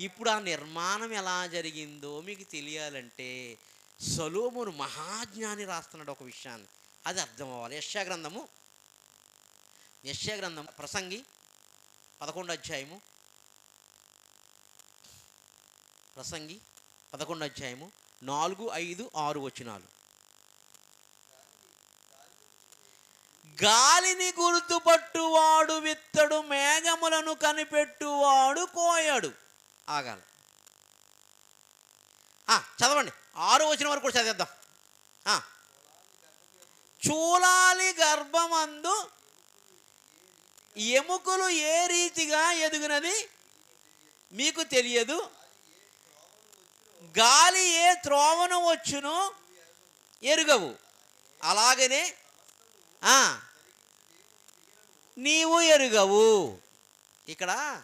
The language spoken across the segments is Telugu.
ఇప్పుడు ఆ నిర్మాణం ఎలా జరిగిందో మీకు తెలియాలంటే సలోమును మహాజ్ఞాని రాస్తున్నాడు ఒక విషయాన్ని. అది అర్థం అవ్వాలి. యశ్యా గ్రంథము యశ్యా గ్రంథం ప్రసంగి పదకొండు అధ్యాయము ప్రసంగి పదకొండు అధ్యాయము నాలుగు ఐదు ఆరు వచనాలు. గాలిని గుర్తుపట్టువాడు విత్తడు మేఘములను కనిపెట్టువాడు కోయాడు. ఆగాలి. చదవండి. ఆరు వచ్చిన వరకు కూడా చదివేద్దాం. చూలాలి గర్భమందు ఎముకలు ఏ రీతిగా ఎదుగునది? మీకు తెలియదు. గాలి ఏ త్రోవను వచ్చునో? ఎరుగవు. అలాగనే నీవు ఎరుగవు. ఇక్కడ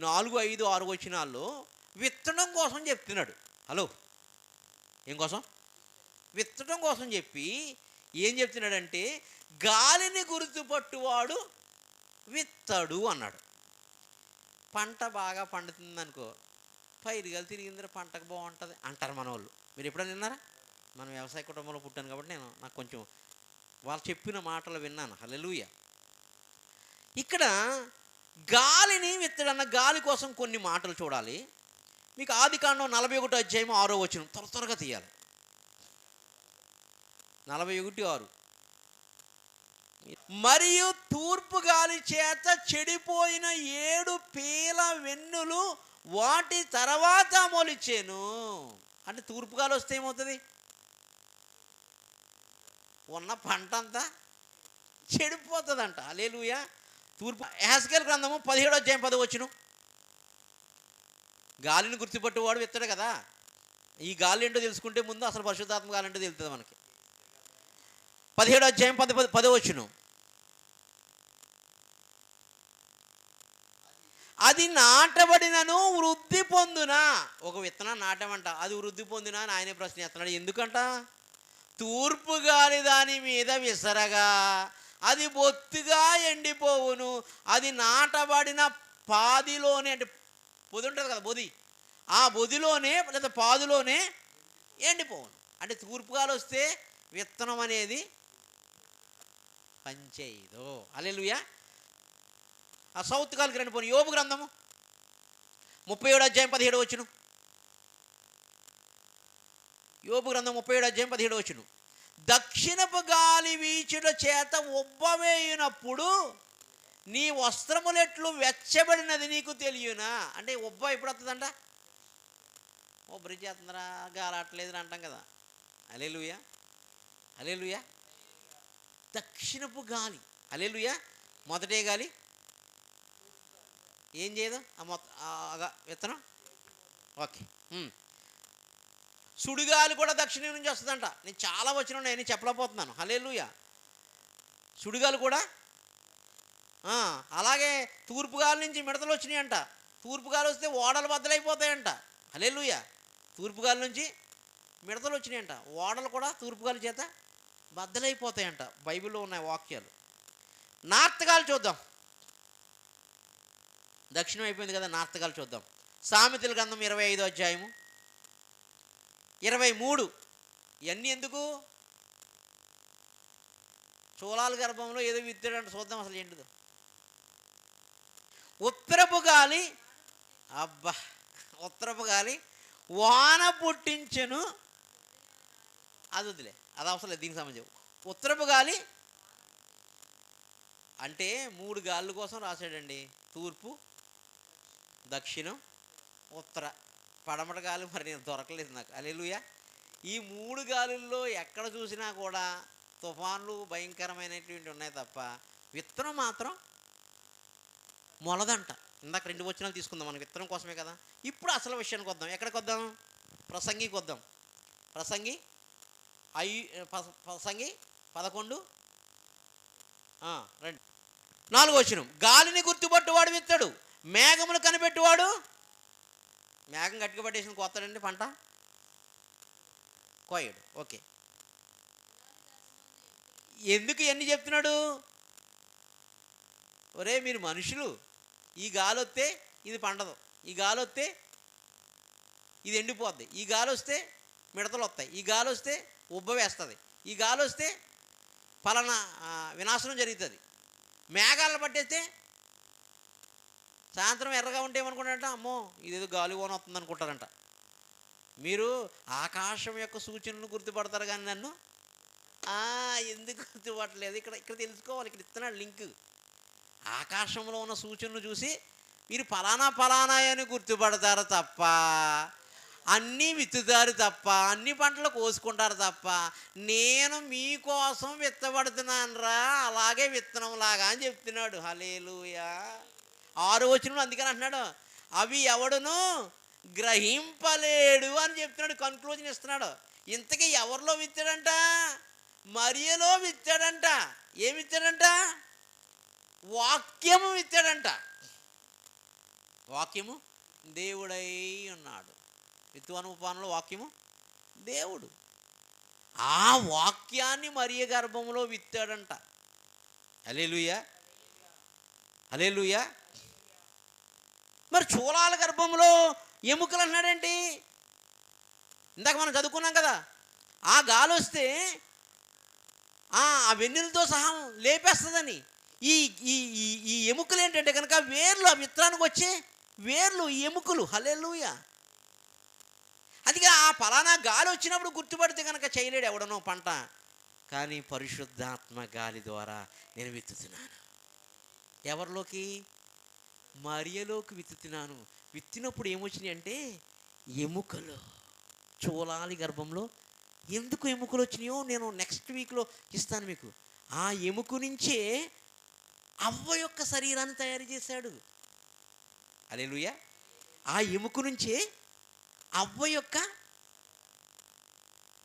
నాలుగు ఐదు ఆరు వచ్చినాల్లో విత్తడం కోసం చెప్తున్నాడు. హలో ఏం కోసం? విత్తడం కోసం చెప్పి ఏం చెప్తున్నాడంటే గాలిని గుర్తుపట్టువాడు విత్తడు అన్నాడు. పంట బాగా పండుతుంది అనుకో పైరుగాలు తిరిగిందిరా పంటకు బాగుంటుంది అంటారు మన వాళ్ళు మీరు ఎప్పుడైనా విన్నారా? మన వ్యవసాయ కుటుంబంలో పుట్టాను కాబట్టి నేను నాకు కొంచెం వాళ్ళు చెప్పిన మాటలు విన్నాను. హల్లెలూయ. ఇక్కడ గాలిని విత్తడన్న గాలి కోసం కొన్ని మాటలు చూడాలి. మీకు ఆది కాండం నలభై ఒకటి అధ్యాయం ఆరో వచ్చిన త్వర త్వరగా తీయాలి. నలభై ఒకటి ఆరు. మరియు తూర్పు గాలి చేత చెడిపోయిన ఏడు పీల వెన్నులు వాటి తర్వాత మొలిచాను. అంటే తూర్పు గాలి వస్తే ఏమవుతుంది? ఉన్న పంట అంతా చెడిపోతుందంట. లేలుయా తూర్పు యాస్కేల్ గ్రంథము పదిహేడో అధ్యాయం పదవి వచ్చును గాలిని గుర్తుపట్టువాడు విత్తడు కదా. ఈ గాలి ఏంటో తెలుసుకుంటే ముందు అసలు పరిశుద్ధాత్మ గాలి ఏంటో తెలుస్తుంది మనకి. పదిహేడో అధ్యాయం పది పది పదవి వచ్చును అది నాటబడినను వృద్ధి పొందునా? ఒక విత్తనం నాటమంట. అది వృద్ధి పొందునా అని ఆయనే ప్రశ్న చేస్తున్నాడు. ఎందుకంట? తూర్పు గాలి దాని మీద విసరగా. అది బొత్తుగా ఎండిపోవును. అది నాటబడిన పాదిలోనే అంటే పొది ఉంటుంది కదా బొది. ఆ బొదిలోనే లేదా పాదులోనే ఎండిపోవును. అంటే తూర్పుగాలు వస్తే విత్తనం అనేది పంచేయదు అలెలుయా ఆ సౌత్ కాలకి రండి పోను. యోబు గ్రంథము ముప్పై ఏడు అధ్యాయం పదిహేడు వచ్చును యోబు గ్రంథం ముప్పై ఏడు అధ్యాయం పదిహేడు వచ్చును దక్షిణపు గాలి వీచుట చేత ఉబ్బవేయునప్పుడు నీ వస్త్రములెట్లు వెచ్చబడినది నీకు తెలియనా? అంటే ఉబ్బ ఎప్పుడు వస్తుందంట ఓ బ్రిడ్జ్ గాలి అట్లేదు అంటాం కదా. అలేలుయా అలేలుయా దక్షిణపు గాలి. అలేలుయా మొదటే గాలి. ఏం చేయదు? ఆ మొత్తం విత్తనం? ఓకే. సుడిగాలి కూడా దక్షిణం నుంచి వస్తుందంట. నేను చాలా వచ్చిన నేను చెప్పలేకపోతున్నాను. హలేలుయ సుడిగాలి కూడా? అలాగే తూర్పుగాలి నుంచి మిడతలు వచ్చినాయంట. తూర్పుగాలి వస్తే ఓడలు బద్దలైపోతాయంట. హలేలుయ తూర్పుగాలి నుంచి మిడతలు వచ్చినాయంట. ఓడలు కూడా తూర్పుగాలి చేత బద్దలైపోతాయంట. బైబిల్లో ఉన్నాయి వాక్యాలు. నార్త్ గాలి చూద్దాం. దక్షిణం అయిపోయింది కదా నార్త్ గాలి చూద్దాం. సామెతల గ్రంథం ఇరవై ఐదో అధ్యాయము. ఇరవై మూడు. ఇవన్నీ ఎందుకు? చూలాల గర్భంలో ఏదో విత్తాడంటే చూద్దాం అసలు ఏంటిదో. ఉత్తరపు గాలి అబ్బా ఉత్తరపు గాలి వాన పుట్టించెను అది వదిలే అది అవసరం లేదు దీనికి సంబంధించి ఉత్తరపు గాలి అంటే మూడు గాళ్ళ కోసం రాశాడండి. తూర్పు దక్షిణం ఉత్తర. పడమట గాలి మరి నేను దొరకలేదు నాకు. అలెలుయ ఈ మూడు గాలుల్లో ఎక్కడ చూసినా కూడా తుఫాన్లు భయంకరమైనటువంటి ఉన్నాయి తప్ప విత్తనం మాత్రం మొలదంట. ఇందాక రెండు వచనాలు తీసుకుందాం మనం. విత్తనం కోసమే కదా. ఇప్పుడు అసలు విషయానికి వద్దాం. ఎక్కడికి వద్దాం? ప్రసంగికి వద్దాం. ప్రసంగి ఐ ప్రసంగి పదకొండు. ఆ, రండి. నాలుగు వచ్చిన గాలిని గుర్తుపట్టువాడు విత్తడు. మేఘములు కనిపెట్టువాడు మేఘం గట్టిగా పట్టేసిన కొత్తడండి పంట? కోయడు ఓకే. ఎందుకు ఇవన్నీ చెప్తున్నాడు? ఒరే మీరు మనుషులు ఈ గాలి వస్తే ఇది పండదు ఈ గాలి వస్తే ఇది ఎండిపోద్ది ఈ గాలి వస్తే మిడతలు వస్తాయి ఈ గాలి వస్తే ఉబ్బ వేస్తుంది ఈ గాలి వస్తే పలానా వినాశనం జరుగుతుంది. మేఘాలను పట్టేస్తే సాయంత్రం ఎర్రగా ఉంటే ఏమనుకుంటారంట? అమ్మో ఇదేదో గాలి ఓన వస్తుంది అనుకుంటారంట. మీరు ఆకాశం యొక్క సూచనలు గుర్తుపడతారు కానీ నన్ను? ఎందుకు గుర్తుపట్టలేదు? ఇక్కడ ఇక్కడ తెలుసుకోవాలి ఇక్కడ ఇస్తున్నాడు లింక్. ఆకాశంలో ఉన్న సూచనలు చూసి మీరు ఫలానా ఫలానా అని గుర్తుపడతారు తప్ప అన్నీ విత్తుతారు తప్ప అన్ని పంటలు కోసుకుంటారు తప్ప నేను మీకోసం విత్తబడుతున్నాను రా అలాగే విత్తనం లాగా అని చెప్తున్నాడు. హలేలుయా ఆరో వచ్చిన అందుకని అంటున్నాడు అవి ఎవడును గ్రహింపలేడు అని చెప్తున్నాడు కన్క్లూజన్ ఇస్తున్నాడు. ఇంతకీ ఎవరిలో విత్తాడంట? మరియలో విత్తాడంట. ఏమి విత్తాడంట? వాక్యము విత్తాడంట. వాక్యము? దేవుడై ఉన్నాడు. విత్తువనుపానంలో వాక్యము? దేవుడు. ఆ వాక్యాన్ని మరియ గర్భంలో విత్తాడంట. అలేలుయా అలేలుయా మరి చూలాల గర్భంలో ఎముకలు అన్నాడేంటి? ఇందాక మనం చదువుకున్నాం కదా ఆ గాలి వస్తే ఆ వెన్నులతో వెన్నెలతో సహా లేపేస్తుందని. ఈ ఈ ఈ ఈ ఎముకలు ఏంటంటే కనుక వేర్లు ఆ విత్తనానికి వచ్చే వేర్లు ఎముకలు. హలెలుయ అందుకే ఆ ఫలానా గాలి వచ్చినప్పుడు గుర్తుపడితే కనుక చేయలేడు ఎవడనో పంట. కానీ పరిశుద్ధాత్మ గాలి ద్వారా నేను విత్తుతున్నాను ఎవరిలోకి? మరియలోకి విత్తుతున్నాను. విత్తినప్పుడు ఏమొచ్చినాయి అంటే ఎముకలు. చూలాలి గర్భంలో ఎందుకు ఎముకలు వచ్చినాయో నేను నెక్స్ట్ వీక్లో ఇస్తాను మీకు. ఆ ఎముక నుంచే అవ్వ యొక్క శరీరాన్ని తయారు చేశాడు. అలెలుయ ఆ ఎముక నుంచే అవ్వ యొక్క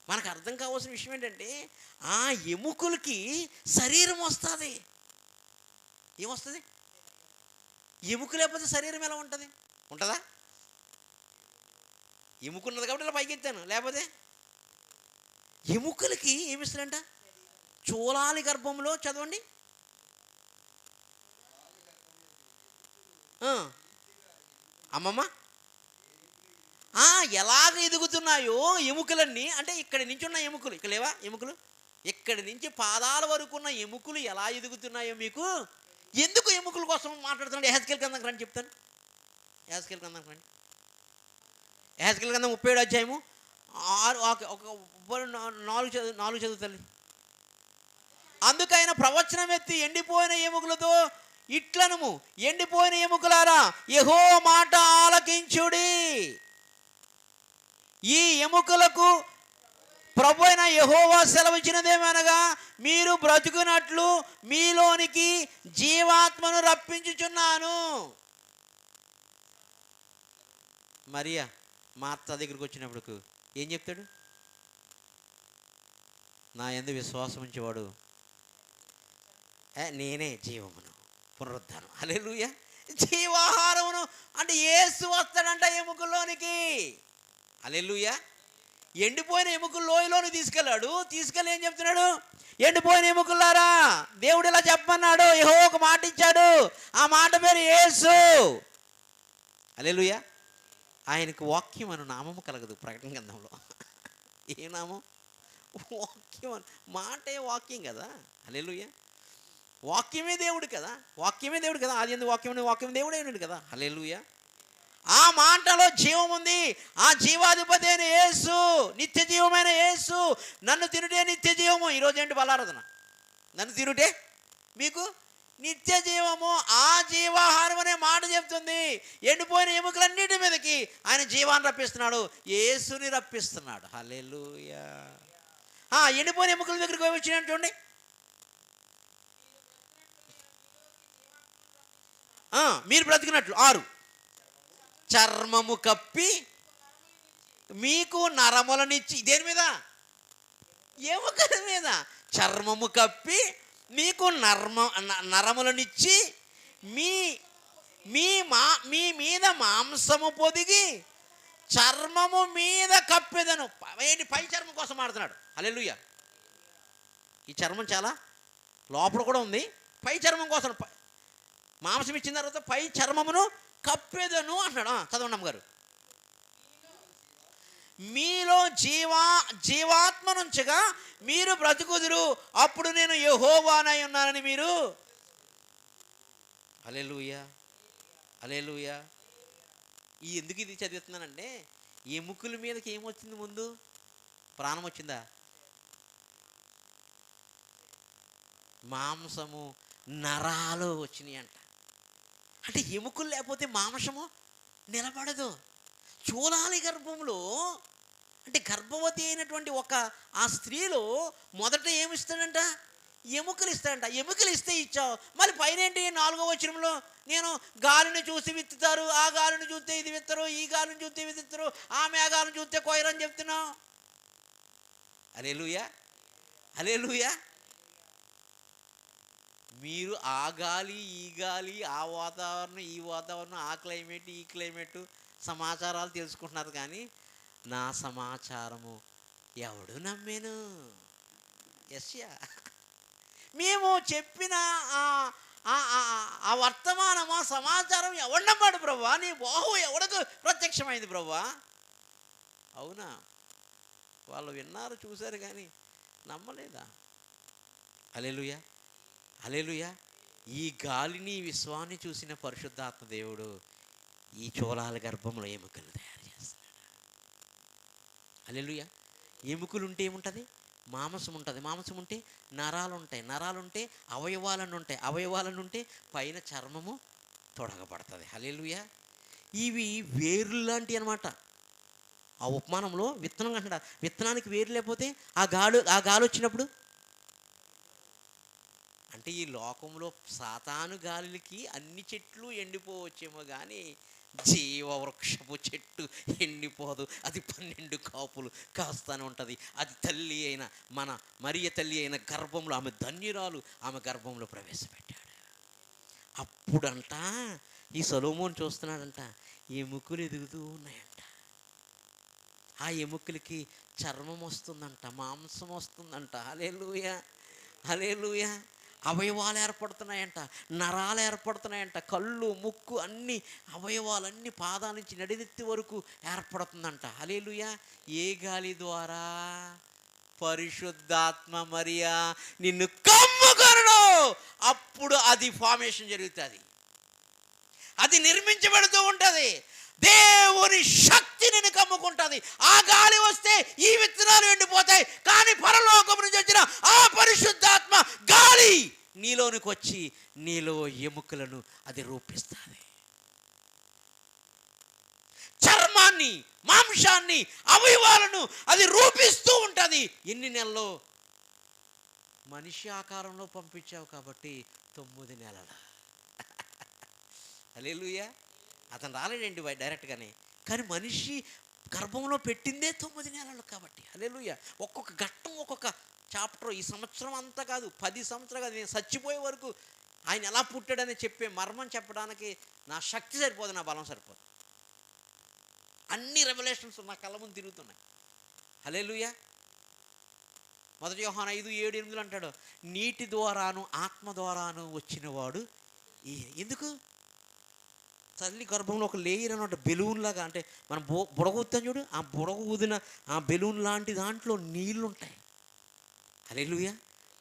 మనకు అర్థం కావాల్సిన విషయం ఏంటంటే ఆ ఎముకలకి శరీరం వస్తుంది. ఏమొస్తుంది? ఎముక లేకపోతే శరీరం ఎలా ఉంటుంది? ఉంటుందా? ఎముకున్నది కాబట్టి ఇలా పైకెత్తాను. లేకపోతే ఎముకలకి ఏమిస్తారంట చూలాలి గర్భంలో చదవండి. అమ్మమ్మ. ఎలాగ ఎదుగుతున్నాయో ఎముకలన్నీ అంటే ఇక్కడి నుంచి ఉన్న ఎముకలు. ఇక్కడ లేవా? ఎముకలు. ఇక్కడి నుంచి పాదాల వరకు ఉన్న ఎముకలు ఎలా ఎదుగుతున్నాయో మీకు ఎందుకు ఎముకల కోసం మాట్లాడుతున్నాడు? ఎహెచ్కెల్ కందానికి రండి చెప్తాను. ఎహెచ్కెల్ కందానికి రండి. ఎహెచ్కెల్ కందం ముప్పై ఏడు అధ్యాయము. ఆరు ఒక- నాలుగు చదువు నాలుగు చదువుతుంది అందుకైన ప్రవచనం ఎత్తి ఎండిపోయిన ఎముకలతో ఇట్లనము ఎండిపోయిన ఎముకలారా యహో మాట ఆలకించుడి. ఈ ఎముకలకు ప్రభు అయిన యహోవా సెలవిచ్చినదేమనగా మీరు బ్రతుకున్నట్లు మీలోనికి జీవాత్మను రప్పించుచున్నాను. మరియా మా అత్త దగ్గరికి వచ్చినప్పుడు ఏం చెప్తాడు? నా ఎందు విశ్వాసం ఉంచేవాడు. నేనే జీవమును పునరుద్ధానం. లూయ జీవాహారమును అంటే ఏసు వస్తాడంట ఎముకలోనికి అలెలుయా ఎండిపోయిన ఎముకలు లోయలోని తీసుకెళ్ళాడు. తీసుకెళ్ళి ఏం చెప్తున్నాడు? ఎండిపోయిన ఎముకలారా దేవుడు ఇలా చెప్పన్నాడు ఏహో ఒక మాట ఇచ్చాడు. ఆ మాట పేరు యేసు. హల్లెలూయా. ఆయనకు వాక్యం అను నామము కలగదు ప్రకటన గ్రంథంలో. ఏ నామం? వాక్యం మాటే వాక్యం కదా. హల్లెలూయా. వాక్యమే దేవుడు కదా. వాక్యమే దేవుడు కదా. ఆది ఎందుకు వాక్యం వాక్యం దేవుడే ఉన్నాడు కదా. అలెలుయా ఆ మాటలో జీవం ఉంది. ఆ జీవాధిపతి అయిన యేసు నిత్య జీవమైన యేసు నన్ను తినుటే నిత్య జీవము. ఈరోజు ఏంటి బలారాధన? నన్ను తినుటే మీకు నిత్య జీవము. ఆ జీవాహారం అనే మాట చెప్తుంది. ఎండిపోయిన ఎముకలన్నిటి మీదకి ఆయన జీవాన్ని రప్పిస్తున్నాడు. యేసుని రప్పిస్తున్నాడు. హలెలుయా ఎండిపోయిన ఎముకల దగ్గరికి పోయి వచ్చినాడు చూడండి. మీరు బ్రతికినట్లు. ఆరు. చర్మము కప్పి మీకు నరములనిచ్చి దేని మీద? ఎముకల మీద. చర్మము కప్పి మీకు నర్మ నరములనిచ్చి మీ మీ మా మీ మీద మాంసము పొదిగి చర్మము మీద కప్పెదను. ఏంటి? పై చర్మం కోసం ఆడుతున్నాడు అలెలుయ్య ఈ చర్మం చాలా లోపల కూడా ఉంది. పై చర్మం కోసం మాంసం ఇచ్చిన తర్వాత పై చర్మమును కప్పెదను అన్నాడు చదవండి అమ్మగారు. మీలో జీవా జీవాత్మ నుంచగా మీరు బ్రతుకుదురు. అప్పుడు నేను యహోవానై ఉన్నానని మీరు. అలెలుయా అలెలుయా ఈ ఎందుకు ఇది చదివిస్తున్నానంటే ఈ ముక్కుల మీదకి ఏమొచ్చింది ముందు? ప్రాణం వచ్చిందా? మాంసము నరాలు వచ్చినాయి అంట అంటే ఎముకలు లేకపోతే మాంసము నిలబడదు. చూలాలి గర్భంలో అంటే గర్భవతి అయినటువంటి ఒక ఆ స్త్రీలో మొదట ఏమిస్తాడంట? ఎముకలు ఇస్తాడంట. ఎముకలు ఇస్తే ఇచ్చావు. మళ్ళీ పైన ఏంటి నాలుగో వచనంలో? నేను గాలిని చూసి విత్తుతారు ఆ గాలిని చూస్తే ఇది విత్తరు ఈ గాలిని చూస్తే విత్తుతారు విత్తరు ఆ మేఘాలను చూస్తే కొయ్యరని చెప్తున్నావు. అరే లూయా అరే లూయా మీరు ఆ గాలి ఈ గాలి ఆ వాతావరణం ఈ వాతావరణం ఆ క్లైమేట్ ఈ క్లైమేట్ సమాచారాలు తెలుసుకుంటున్నారు కానీ నా సమాచారము ఎవడు నమ్మేను? ఎస్యా మేము చెప్పిన ఆ- ఆ- ఆ వర్తమానం ఆ సమాచారం ఎవడు నమ్మాడు ప్రభా? నీ బాహు ఎవడకు ప్రత్యక్షమైంది ప్రభా? అవునా? వాళ్ళు విన్నారు చూశారు కానీ నమ్మలేదా? అలెలుయా అలెలుయా ఈ గాలిని విశ్వాన్ని చూసిన పరిశుద్ధాత్మ దేవుడు ఈ చోళాల గర్భంలో ఎముకలు తయారు చేస్తున్నాడు. అలెలుయా ఎముకలు ఉంటే ఏముంటుంది? మాంసం ఉంటుంది మాంసం ఉంటే నరాలు ఉంటాయి నరాలు ఉంటే అవయవాలను ఉంటాయి అవయవాలను ఉంటే పైన చర్మము తొడగబడుతుంది. హలేలుయా ఇవి వేర్లు లాంటివి అనమాట ఆ ఉపమానంలో విత్తనం అంటాడు విత్తనానికి వేరు లేకపోతే ఆ గాడు ఆ గాలి వచ్చినప్పుడు అంటే ఈ లోకంలో సాతాను గాలికి అన్ని చెట్లు ఎండిపోవచ్చేమో కానీ జీవవృక్షపు చెట్టు ఎండిపోదు. అది పన్నెండు కాపులు కాస్తానే ఉంటుంది. అది తల్లి అయిన మన మరియ తల్లి అయిన గర్భంలో ఆమె ధన్యురాలు ఆమె గర్భంలో ప్రవేశపెట్టాడు. అప్పుడంట ఈ సొలోమోన్ చూస్తున్నాడంట ఎముకలు ఎదుగుతూ ఉన్నాయంట. ఆ ఎముకలకి చర్మం వస్తుందంట మాంసం వస్తుందంట. హలేలుయ హలేలుయ అవయవాలు ఏర్పడుతున్నాయంట నరాలు ఏర్పడుతున్నాయంట కళ్ళు ముక్కు అన్ని అవయవాలన్నీ పాదాల నుంచి నడినెత్తి వరకు ఏర్పడుతుందంట. హలేలుయ ఏ గాలి ద్వారా? పరిశుద్ధాత్మ మరియా నిన్ను కమ్ముకొనడు అప్పుడు అది ఫార్మేషన్ జరుగుతుంది. అది నిర్మించబడుతూ ఉంటుంది. దేవుని శక్తి నిన్ను కమ్ముకుంటుంది. ఆ గాలి వస్తే ఈ విత్తనాలు ఎండిపోతాయి. కానీ పరలోకం నుంచి వచ్చిన ఆ పరిశుద్ధాత్మ గాలి నీలోనికి వచ్చి నీలో ఎముకలను అది రూపిస్తుంది. చర్మాన్ని మాంసాన్ని అవయవాలను అది రూపిస్తూ ఉంటుంది. ఎన్ని నెలలు మనిషి ఆకారంలో పంపించావు కాబట్టి తొమ్మిది నెలల. అలేలుయా అతను రాలేడండి వై- డైరెక్ట్గానే కానీ మనిషి గర్భంలో పెట్టిందే తొమ్మిది నెలలు కాబట్టి. అలేలుయ ఒక్కొక్క ఘట్టం ఒక్కొక్క చాప్టర్ ఈ సంవత్సరం అంతా కాదు పది సంవత్సరాలు కాదు. నేను చచ్చిపోయే వరకు ఆయన ఎలా పుట్టాడని చెప్పే మర్మం చెప్పడానికి నా శక్తి సరిపోదు నా బలం సరిపోదు. అన్ని రెవల్యూషన్స్ నా కళ్ళ ముందు తిరుగుతున్నాయి. హలేలుయ మొదటి యోహాన్ ఐదు ఏడు ఎనిమిదిలో అంటాడు నీటి ద్వారాను ఆత్మ ద్వారాను వచ్చినవాడు ఎందుకు? తల్లి గర్భంలో ఒక లేయర్ అన్నమాట బెలూన్ లాగా అంటే మనం బొ బుడగ ఊదుతాం చూడు ఆ బుడగ ఊదిన ఆ బెలూన్ లాంటి దాంట్లో నీళ్ళు ఉంటాయి హలేలుయా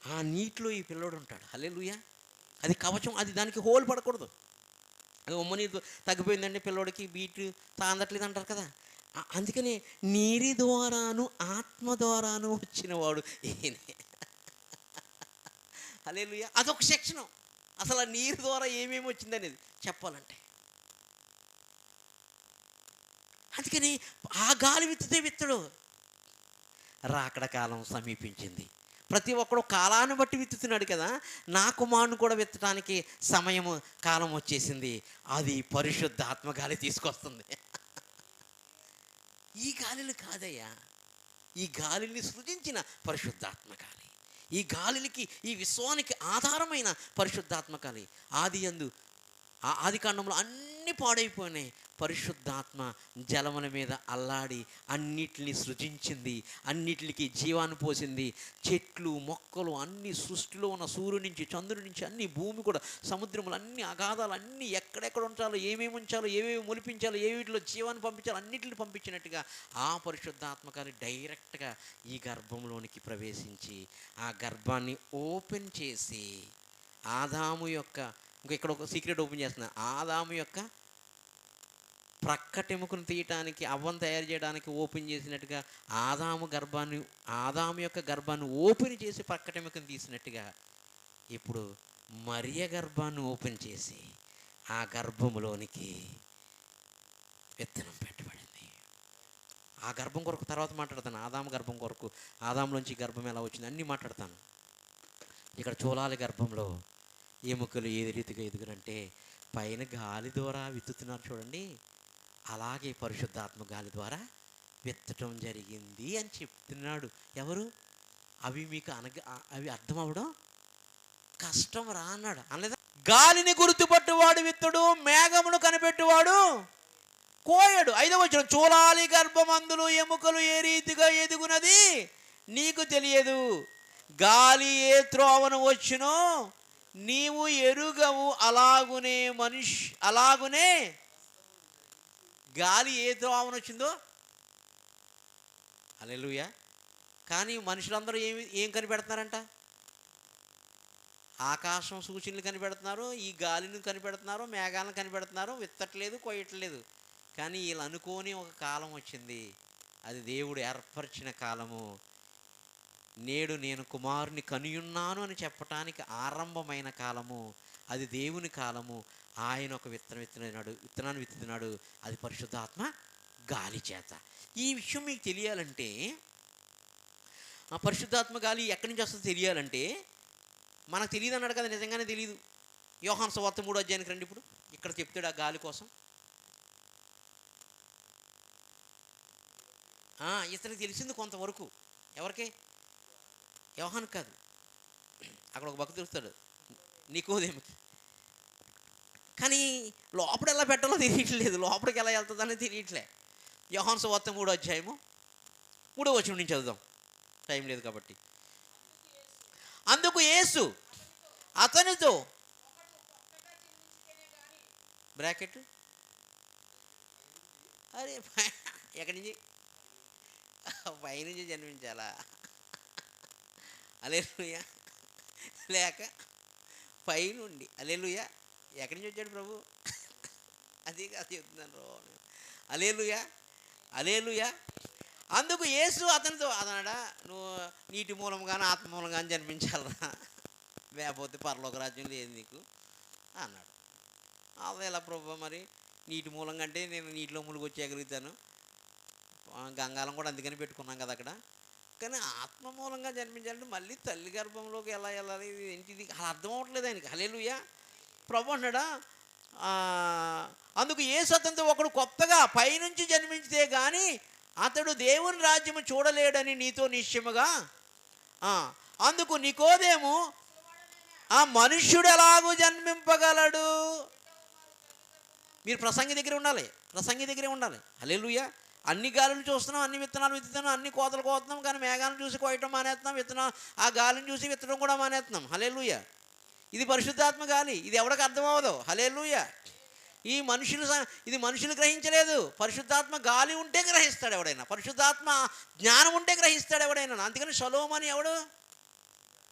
ఆ నీటిలో ఈ పిల్లోడు ఉంటాడు. హలేలుయా అది కవచం అది దానికి హోల్ పడకూడదు. అది ఉమ్మ నీరు తగ్గిపోయిందండి పిల్లోడికి బీట్ తాందట్లేదు అంటారు కదా. అందుకనే అందుకని నీరి ద్వారాను ఆత్మ ద్వారాను వచ్చినవాడు ఈయనే. హల్లెలూయా. అదొక సెక్షను అసలు ఆ నీరు ద్వారా ఏమేమి వచ్చిందనేది చెప్పాలంటే. అందుకని ఆ గాలి విత్తితే విత్తడు. రాకడ కాలం సమీపించింది. ప్రతి ఒక్కడు కాలాన్ని బట్టి విత్తుతున్నాడు కదా. నా కుమారుని కూడా విత్తడానికి సమయము కాలం వచ్చేసింది. అది పరిశుద్ధ ఆత్మగాలి తీసుకొస్తుంది. ఈ గాలిలు కాదయ్యా. ఈ గాలిని సృజించిన పరిశుద్ధాత్మకాలి ఈ గాలికి ఈ విశ్వానికి ఆధారమైన పరిశుద్ధాత్మకాలి ఆది అందు ఆ ఆది కాండంలో అన్ని పాడైపోయినాయి. పరిశుద్ధాత్మ జలముల మీద అల్లాడి అన్నిటిని సృజించింది అన్నిటికి జీవాన్ని పోసింది. చెట్లు మొక్కలు అన్ని సృష్టిలో ఉన్న సూర్యుడి నుంచి చంద్రుడి నుంచి అన్ని భూమి కూడా సముద్రములు అన్ని అగాధాలు అన్ని ఎక్కడెక్కడ ఉంచాలో ఏమేమి ఉంచాలో ఏమేమి మొలిపించాలో ఏ వీటిలో జీవాన్ని పంపించాలో అన్నిటిని పంపించినట్టుగా ఆ పరిశుద్ధాత్మ డైరెక్ట్గా ఈ గర్భంలోనికి ప్రవేశించి ఆ గర్భాన్ని ఓపెన్ చేసి ఆదాము యొక్క ఇంకా ఇక్కడ ఒక సీక్రెట్ ఓపెన్ చేస్తున్నా ఆదాము యొక్క ప్రక్కటెముకను తీయటానికి అవ్వను తయారు చేయడానికి ఓపెన్ చేసినట్టుగా ఆదాము గర్భాన్ని ఆదాము యొక్క గర్భాన్ని ఓపెన్ చేసి ప్రక్కటెముకను తీసినట్టుగా ఇప్పుడు మరియ గర్భాన్ని ఓపెన్ చేసి ఆ గర్భములోనికి విత్తనం పెట్టబడింది. ఆ గర్భం కొరకు తర్వాత మాట్లాడతాను. ఆదాము గర్భం కొరకు ఆదాంలోంచి గర్భం ఎలా వచ్చింది అన్నీ మాట్లాడతాను. ఇక్కడ చూలాలి గర్భంలో ఎముకలు ఏది రీతిగా ఎదుగునంటే పైన గాలి ద్వారా విత్తుతున్నారు చూడండి. అలాగే పరిశుద్ధాత్మ గాలి ద్వారా విత్తటం జరిగింది అని చెప్తున్నాడు. ఎవరు? అవి మీకు అనగ అవి అర్థం కష్టం రా అన్నాడు. అనలేదా? గాలిని గుర్తుపట్టువాడు విత్తుడు మేఘమును కనిపెట్టువాడు కోయడు. ఐదవ వచ్చిన చూలాలి గర్భమందులు ఎముకలు ఏ రీతిగా ఎదుగునది? నీకు తెలియదు. గాలి ఏ త్రోవను వచ్చినో నీవు ఎరుగవు అలాగునే మనిషి అలాగునే గాలి ఏ త్రోవను వచ్చిందో? అలెలుయ కానీ మనుషులందరూ ఏమి ఏం కనిపెడుతున్నారంట? ఆకాశం సూచనలు కనిపెడుతున్నారు ఈ గాలిని కనిపెడుతున్నారు మేఘాలను కనిపెడుతున్నారు విత్తట్లేదు కొయ్యట్లేదు. కానీ వీళ్ళు అనుకోని ఒక కాలం వచ్చింది. అది దేవుడు ఏర్పరిచిన కాలము. నేడు నేను కుమారుని కనియున్నాను అని చెప్పటానికి ఆరంభమైన కాలము. అది దేవుని కాలము. ఆయన ఒక విత్తనం విత్తనాడు విత్తనాన్ని విత్తుతున్నాడు అది పరిశుద్ధాత్మ గాలి చేత. ఈ విషయం మీకు తెలియాలంటే ఆ పరిశుద్ధాత్మ గాలి ఎక్కడి నుంచి వస్తుందో తెలియాలంటే మనకు తెలియదు అన్నాడు కదా నిజంగానే తెలియదు యోహాన్ సవార్త మూడో అధ్యాయానికి రండి ఇప్పుడు. ఇక్కడ చెప్తాడు ఆ గాలి కోసం. ఆ, ఇతనికి తెలిసింది కొంతవరకు. ఎవరికి? యోహాన్ కాదు. అక్కడ ఒక భక్తుడు వస్తాడు. నీకోదేమికి. కానీ లోపల ఎలా పెట్టాలో తెలియట్లేదు. లోపలికి ఎలా వెళ్తుందని తెలియట్లే. యహాన్స్ వార్త మూడో అధ్యాయము. మూడో వచ్చిన నుంచి చదుదాం టైం లేదు కాబట్టి. అందుకు యేసు అతనితో బ్రాకెట్? అరే ఎక్కడి నుంచి? పైనుంచి జన్మించాలా? అలేలుయ లేక పైనుండి అలేలుయ ఎక్కడి నుంచి వచ్చాడు ప్రభు? అది కాదు చెప్తున్నాను ప్రభు. అలేలుయా అలేలుయా అందుకు యేసు అతనితో అతనడా నువ్వు నీటి మూలంగానే ఆత్మ మూలంగానే జన్మించాలరా? లేకపోతే పరలోక రాజ్యం లేదు నీకు అన్నాడు. అదే ఎలా ప్రభు మరి నీటి మూలంగా అంటే నేను నీటిలో మునిగి వచ్చేయగలుగుతాను గంగాలం కూడా అందుకని పెట్టుకున్నాం కదా అక్కడ. కానీ ఆత్మ మూలంగా జన్మించాలంటే మళ్ళీ తల్లి గర్భంలోకి ఎలా వెళ్ళాలి? ఇది ఏంటిది అలా అర్థం అవ్వట్లేదు ఆయనకి. హలేలుయా ప్రభు అన్నాడా ఆ, అందుకు ఏ సతంతో ఒకడు కొత్తగా పైనుంచి జన్మించితే కానీ అతడు దేవుని రాజ్యము చూడలేడని నీతో నిశ్చయముగా ఆ, అందుకు నికోదేము ఆ మనుష్యుడు ఎలాగూ జన్మింపగలడు? మీరు ప్రసంగి దగ్గర ఉండాలి ప్రసంగి దగ్గరే ఉండాలి. హల్లెలూయా. అన్ని గాలులు చూస్తున్నాం అన్ని విత్తనాలు విత్తుతున్నాం అన్ని కోతలు కోతున్నాం కానీ మేఘాలను చూసి కోయటం మానేస్తున్నాం విత్తనం ఆ గాలిని చూసి విత్తడం కూడా మానేస్తున్నాం. హలేలుయ ఇది పరిశుద్ధాత్మ గాలి ఇది ఎవరికి అర్థమవదు హలేలుయ ఈ మనుషులు ఇది మనుషులు గ్రహించలేదు. పరిశుద్ధాత్మ గాలి ఉంటే గ్రహిస్తాడు ఎవడైనా. పరిశుద్ధాత్మ జ్ఞానం ఉంటే గ్రహిస్తాడు ఎవడైనా. అందుకని సలోమని ఎవడు?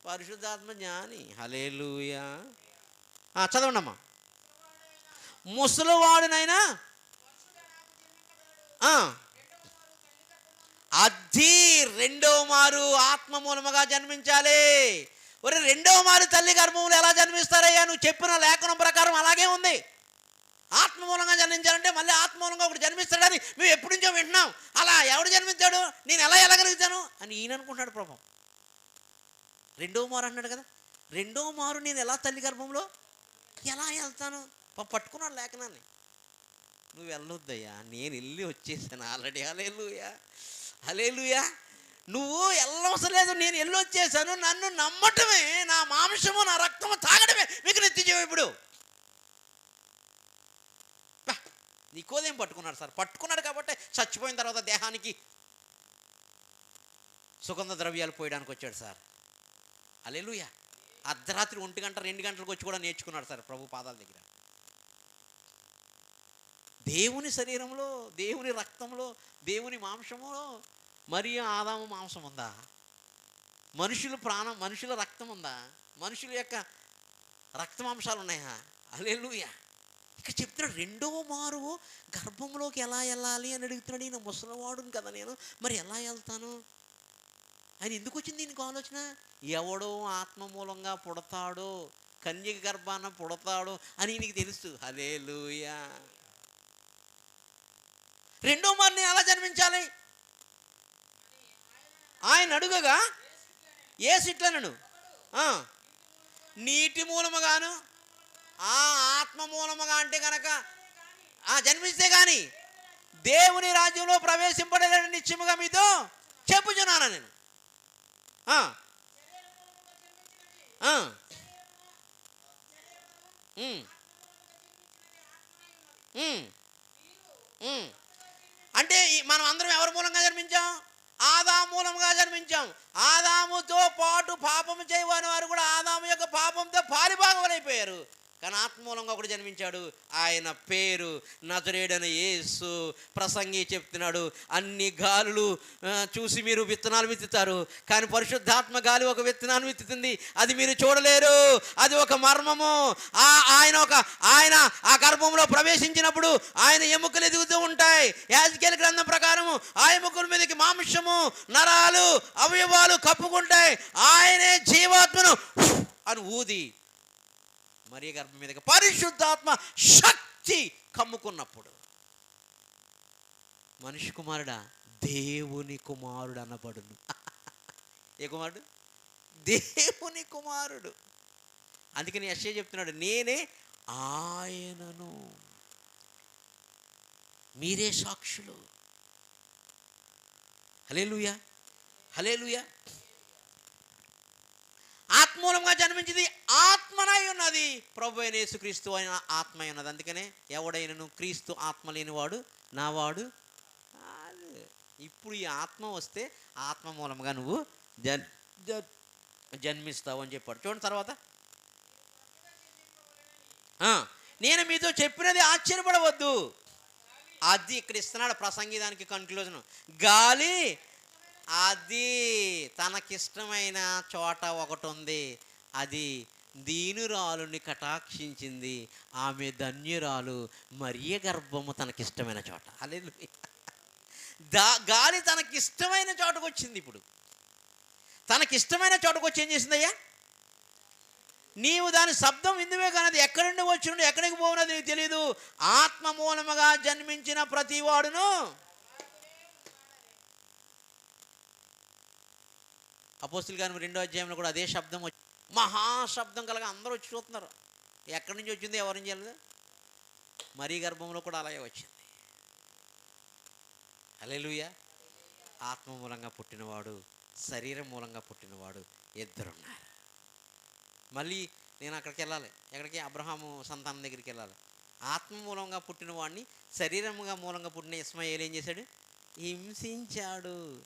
పరిశుద్ధాత్మ జ్ఞాని. హలేలుయా చదవండమ్మా. ముసలివాడునైనా ఆ, రెండో మారు ఆత్మ మూలముగా జన్మించాలి. ఒరే రెండవ మారి తల్లి గర్భంలో ఎలా జన్మిస్తారయ్యా? నువ్వు చెప్పిన లేఖనం ప్రకారం అలాగే ఉంది. ఆత్మ మూలంగా జన్మించాలంటే మళ్ళీ ఆత్మ మూలంగా ఒకటి జన్మిస్తాడని మేము ఎప్పటి నుంచో వింటున్నాం అలా ఎవడు జన్మించాడు? నేను ఎలా ఎలాగలుగుతాను? అని ఈయన అనుకుంటాడు ప్రభు రెండో మారు అన్నాడు కదా. రెండో మారు నేను ఎలా తల్లి గర్భంలో? ఎలా వెళ్తాను? పట్టుకున్నాడు లేఖనాన్ని. నువ్వు వెళ్ళొద్దయ్యా. నేను వెళ్ళి వచ్చేసాను. ఆల్రెడీ అలేలుయా అలేలుయా నువ్వు వెళ్ళవసరం లేదు నేను ఎల్లు వచ్చేసాను నన్ను నమ్మటమే నా మాంసము నా రక్తము తాగడమే మీకు నెత్తి ఇప్పుడు. బా, నికోదేం పట్టుకున్నాడు సార్? పట్టుకున్నాడు కాబట్టి చచ్చిపోయిన తర్వాత దేహానికి సుగంధ ద్రవ్యాలు పోయడానికి వచ్చాడు సార్. అలెలుయ అర్ధరాత్రి ఒంటి గంట రెండు గంటలకు వచ్చి కూడా నేర్చుకున్నాడు సార్ ప్రభు పాదాల దగ్గర. దేవుని శరీరంలో దేవుని రక్తంలో దేవుని మాంసంలో మరియు ఆదాము మాంసం ఉందా? మనుషుల ప్రాణం మనుషుల రక్తం ఉందా? మనుషుల యొక్క రక్తమాంసాలు ఉన్నాయా? అలెలుయ ఇక చెప్తున్నాడు రెండో మారు గర్భంలోకి ఎలా వెళ్ళాలి అని అడుగుతున్నాడు నేను ముసలివాడుని కదా నేను. మరి ఎలా వెళ్తాను? ఆయన ఎందుకు వచ్చింది దీనికి ఆలోచన? ఎవడో ఆత్మ మూలంగా పుడతాడో కన్యక గర్భాన పుడతాడో అని నీకు తెలుసు. హలేలుయా రెండో మారు నేను ఎలా జన్మించాలి? ఆయన అడుగగా ఏ సిట్లనను నీటి మూలముగాను ఆ ఆత్మ మూలముగా అంటే కనుక ఆ జన్మిస్తే కానీ దేవుని రాజ్యంలో ప్రవేశింపడలేని నిత్యముగా మీతో చెప్పుచున్నాను నేను. అంటే మనం అందరం ఎవరి మూలంగా జన్మించాం? ఆదామూలంగా జన్మించాం. ఆదాముతో పాటు పాపము చేయవని వారు కూడా ఆదాము యొక్క పాపంతో పారిభాగములైపోయారు కానీ ఆత్మూలంగా ఒకడు జన్మించాడు. ఆయన పేరు నజరేడని యేసు. ప్రసంగి చెప్తున్నాడు అన్ని గాలులు చూసి మీరు విత్తనాలు విత్తుతారు. కానీ పరిశుద్ధాత్మ గాలి ఒక విత్తనాన్ని విత్తుతుంది. అది మీరు చూడలేరు. అది ఒక మర్మము. ఆ ఆయన ఒక ఆయన ఆ గర్భంలో ప్రవేశించినప్పుడు ఆయన ఎముకలు ఎదుగుతూ ఉంటాయి. యాజకేల గ్రంథం ప్రకారము ఆ ఎముకల మీదకి మాంసము నరాలు అవయవాలు కప్పుకుంటాయి. ఆయనే జీవాత్మను అని ఊది. మరియ గర్భం మీదకి పరిశుద్ధాత్మ శక్తి కమ్ముకున్నప్పుడు మనిషి కుమారుడా దేవుని కుమారుడు అనబడును. ఏ కుమారుడు? దేవుని కుమారుడు. అందుకని యశ్య చెప్తున్నాడు నేనే ఆయనను. మీరే సాక్షులు. హలే లూయా హలే లూయా ఆత్మూలంగా జన్మించింది ఆత్మనై ఉన్నది. ప్రభు అయిన యేసుక్రీస్తు అయిన ఆత్మ ఉన్నది. అందుకనే ఎవడైనను క్రీస్తు ఆత్మ లేనివాడు నావాడు? ఇప్పుడు ఈ ఆత్మ వస్తే ఆత్మ మూలంగా నువ్వు జన్ జన్మిస్తావు అని చెప్పాడు. చూడండి తర్వాత. నేను మీతో చెప్పినది ఆశ్చర్యపడవద్దు. అది ఇక్కడ ఇస్తున్నాడు ప్రసంగి దానికి కన్క్లూజన్ గాలి అది తనకిష్టమైన చోట ఒకటి ఉంది అది దీనురాలుని కటాక్షించింది. ఆమె ధన్యురాలు మరియ గర్భము తనకిష్టమైన చోట. అలే దా గాలి తనకిష్టమైన చోటకు వచ్చింది ఇప్పుడు. తనకిష్టమైన చోటకు వచ్చి ఏం చేసిందయ్యా? నీవు దాని శబ్దం ఇందువే కానీ అది ఎక్కడి నుండి వచ్చిన ఎక్కడికి పోవునది నీకు తెలియదు ఆత్మ మూలముగా జన్మించిన ప్రతి వాడును అపోస్తులు గారి రెండో అధ్యాయంలో కూడా అదే శబ్దం వచ్చి మహాశబ్దం కలగా అందరూ వచ్చి చూస్తున్నారు. ఎక్కడి నుంచి వచ్చింది ఎవరి నుంచి వెళ్ళదు? మరీ గర్భంలో కూడా అలాగే వచ్చింది. అలెలుయ ఆత్మ మూలంగా పుట్టినవాడు శరీరం మూలంగా పుట్టినవాడు ఇద్దరున్నారు. మళ్ళీ నేను అక్కడికి వెళ్ళాలి. ఎక్కడికి? అబ్రహాము సంతానం దగ్గరికి వెళ్ళాలి. ఆత్మ మూలంగా పుట్టిన వాడిని శరీరముగా మూలంగా పుట్టిన ఇస్మాయిల్ ఏం చేశాడు? హింసించాడు.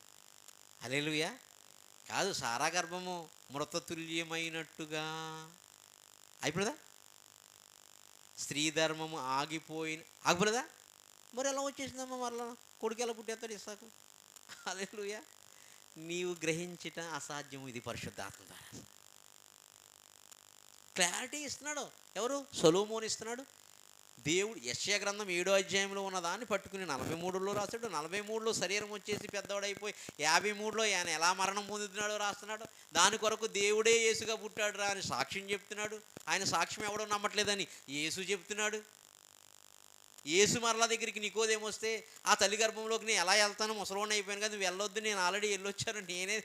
అలెలుయా కాదు సారా గర్భము మృతతుల్యమైనట్టుగా. అయిపోదా స్త్రీ ధర్మము ఆగిపోయిన ఆగిపోలేదా? మరి ఎలా వచ్చేసిందమ్మా మరలా? కొడుకు ఎలా పుట్టేస్తాడు ఇస్తాకు అలెలుయా నీవు గ్రహించట అసాధ్యం ఇది పరిశుద్ధాత్మ ద్వారా. క్లారిటీ ఇస్తున్నాడు. ఎవరు? సొలోమోన్ ఇస్తున్నాడు. దేవుడు యశ్య గ్రంథం ఏడో అధ్యాయంలో ఉన్నదాన్ని పట్టుకుని నలభై మూడులో రాశాడు. నలభై మూడులో శరీరం వచ్చేసి పెద్దవాడైపోయి యాభై మూడులో ఆయన ఎలా మరణం పొందుతున్నాడో రాస్తున్నాడు. దాని కొరకు దేవుడే యేసుగా పుట్టాడు రా అని సాక్ష్యం చెప్తున్నాడు. ఆయన సాక్ష్యం ఎవడో నమ్మట్లేదని యేసు చెప్తున్నాడు. యేసు మరలా దగ్గరికి నికోదేమొస్తే ఆ తల్లి గర్భంలోకి నేను ఎలా వెళ్తాను ముసలోని అయిపోయాను కదా నువ్వు వెళ్ళొద్దు నేను ఆల్రెడీ వెళ్ళొచ్చాను నేనే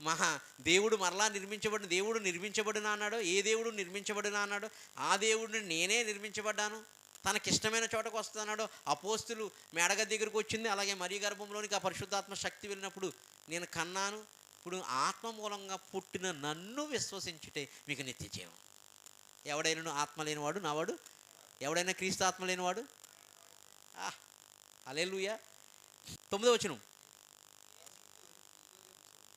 మహా దేవుడు మరలా నిర్మించబడిన దేవుడు నిర్మించబడిన అన్నాడు ఏ దేవుడు నిర్మించబడిన అన్నాడు ఆ దేవుడిని నేనే నిర్మించబడ్డాను. తనకిష్టమైన చోటకు వస్తున్నాడు అపోస్తులు మేడగ దగ్గరికి వచ్చింది. అలాగే మరీ గర్భంలోనికి ఆ పరిశుద్ధాత్మ శక్తి వెళ్ళినప్పుడు నేను కన్నాను. ఇప్పుడు ఆత్మ మూలంగా పుట్టిన నన్ను విశ్వసించుటే మీకు నిత్య జీవం. ఎవడైనా ఆత్మ లేనివాడు? నావాడు? ఎవడైనా క్రీస్తు ఆత్మ లేనివాడు? అలెలుయ తొమ్మిదో వచ్చిన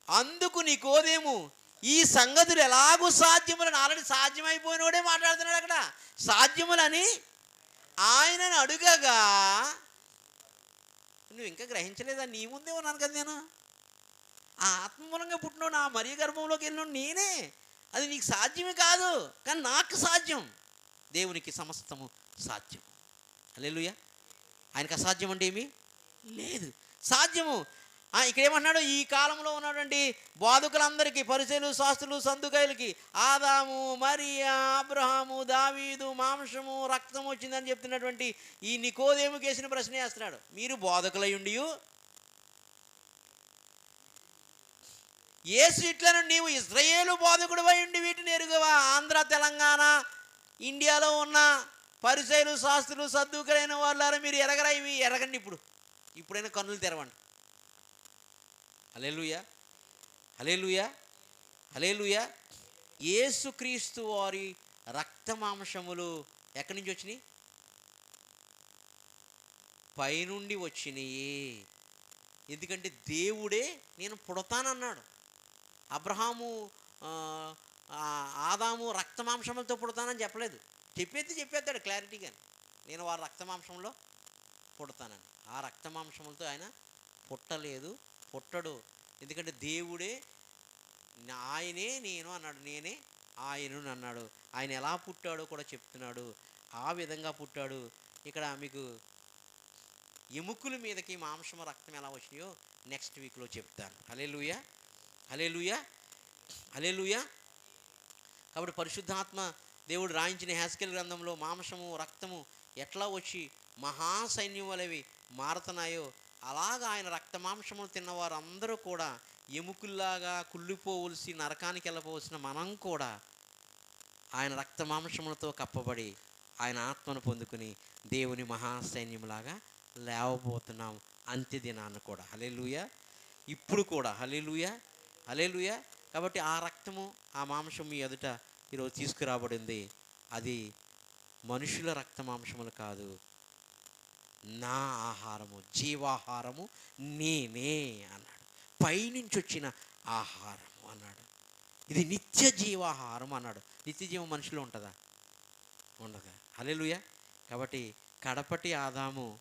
అందుకు నీకోదేము ఈ సంగతులు ఎలాగూ సాధ్యములని ఆల్రెడీ సాధ్యమైపోయినోడే మాట్లాడుతున్నాడు అక్కడ. సాధ్యములని ఆయనను అడుగగా నువ్వు ఇంకా గ్రహించలేదా? నీ ముందే ఉన్నాను కదా నేను. ఆ ఆత్మ మూలంగా పుట్టినోడు నా మరీ గర్భంలోకి వెళ్ళినోడు నేనే. అది నీకు సాధ్యమే కాదు కానీ నాకు సాధ్యం. దేవునికి సమస్తము సాధ్యం. అల్లెలుయ్య ఆయనకు అసాధ్యం అంటే ఏమి? లేదు. సాధ్యము ఇక్కడ ఏమన్నాడు ఈ కాలంలో ఉన్నటువంటి బాధకులందరికీ పరిచయలు శాస్త్రులు సందుకాయలకి ఆదాము మరియా అబ్రహాము దావీదు మాంసము రక్తం వచ్చిందని చెప్తున్నటువంటి ఈ నికోదేము కేసిన ప్రశ్న వేస్తున్నాడు. మీరు బాధకులై ఉండి ఏ సీట్లను నీవు ఇజ్రాయేలు బాధకుడు ఉండి వీటిని ఎరుగవా? ఆంధ్ర తెలంగాణ ఇండియాలో ఉన్న పరిచయలు శాస్త్రులు సర్దుకులైన వాళ్ళారా మీరు ఎరగరా ఇవి? ఎరగండి ఇప్పుడు. ఇప్పుడైనా కన్నులు తెరవండి. హలేలుయా హలేలుయా హలేలుయా ఏసుక్రీస్తు వారి రక్తమాంసములు ఎక్కడి నుంచి వచ్చినాయి? పైనుండి వచ్చినాయి. ఎందుకంటే దేవుడే నేను పుడతానన్నాడు. అబ్రహాము ఆదాము రక్తమాంసములతో పుడతానని చెప్పలేదు. చెప్పేది చెప్పేస్తాడు క్లారిటీగా నేను వారి రక్తమాంసంలో పుడతానని. ఆ రక్తమాంసములతో ఆయన పుట్టలేదు. పుట్టడు. ఎందుకంటే దేవుడే ఆయనే నేను అన్నాడు. నేనే ఆయనను అన్నాడు. ఆయన ఎలా పుట్టాడో కూడా చెప్తున్నాడు. ఆ విధంగా పుట్టాడు. ఇక్కడ మీకు ఎముకల మీదకి మాంసము రక్తం ఎలా వచ్చినాయో నెక్స్ట్ వీక్లో చెప్తాను. హలే లూయా హలే లూయా హలే లూయా కాబట్టి పరిశుద్ధాత్మ దేవుడు రాయించిన హ్యాస్కెల్ గ్రంథంలో మాంసము రక్తము ఎట్లా వచ్చి మహాసైన్యం వలవి మారుతున్నాయో అలాగ ఆయన రక్తమాంసములు తిన్నవారు అందరూ కూడా ఎముకల్లాగా కుళ్ళిపోవలసి నరకానికి వెళ్ళపోవలసిన మనం కూడా ఆయన రక్తమాంసములతో కప్పబడి ఆయన ఆత్మను పొందుకుని దేవుని మహాసైన్యంలాగా లేవబోతున్నాం అంత్య దినాన్ని కూడా. హలేలుయ ఇప్పుడు కూడా. హలేలుయ హలేలుయ కాబట్టి ఆ రక్తము ఆ మాంసం మీ ఎదుట ఈరోజు తీసుకురాబడింది. అది మనుషుల రక్తమాంసములు కాదు. నా ఆహారము జీవాహారము నేనే అన్నాడు. పైనుంచి వచ్చిన ఆహారము అన్నాడు. ఇది నిత్య జీవాహారం అన్నాడు. నిత్య జీవం మనిషిలో ఉంటుందా? ఉండదు. అలెలుయ కాబట్టి కడపటి ఆదాము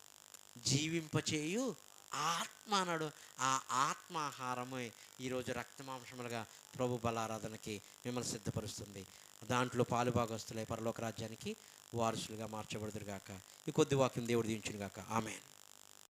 జీవింపచేయు ఆత్మ అన్నాడు. ఆ ఆత్మాహారమే ఈరోజు రక్తమాంసములుగా ప్రభు బలారాధనకి మిమ్మల్ని సిద్ధపరుస్తుంది. దాంట్లో పాలుభాగస్తులై పరలోక రాజ్యానికి వారసులుగా మార్చబడుదురుగాక. ఈ కొద్ది వాక్యం దేవుడు దీవించునుగాక ఆమెన్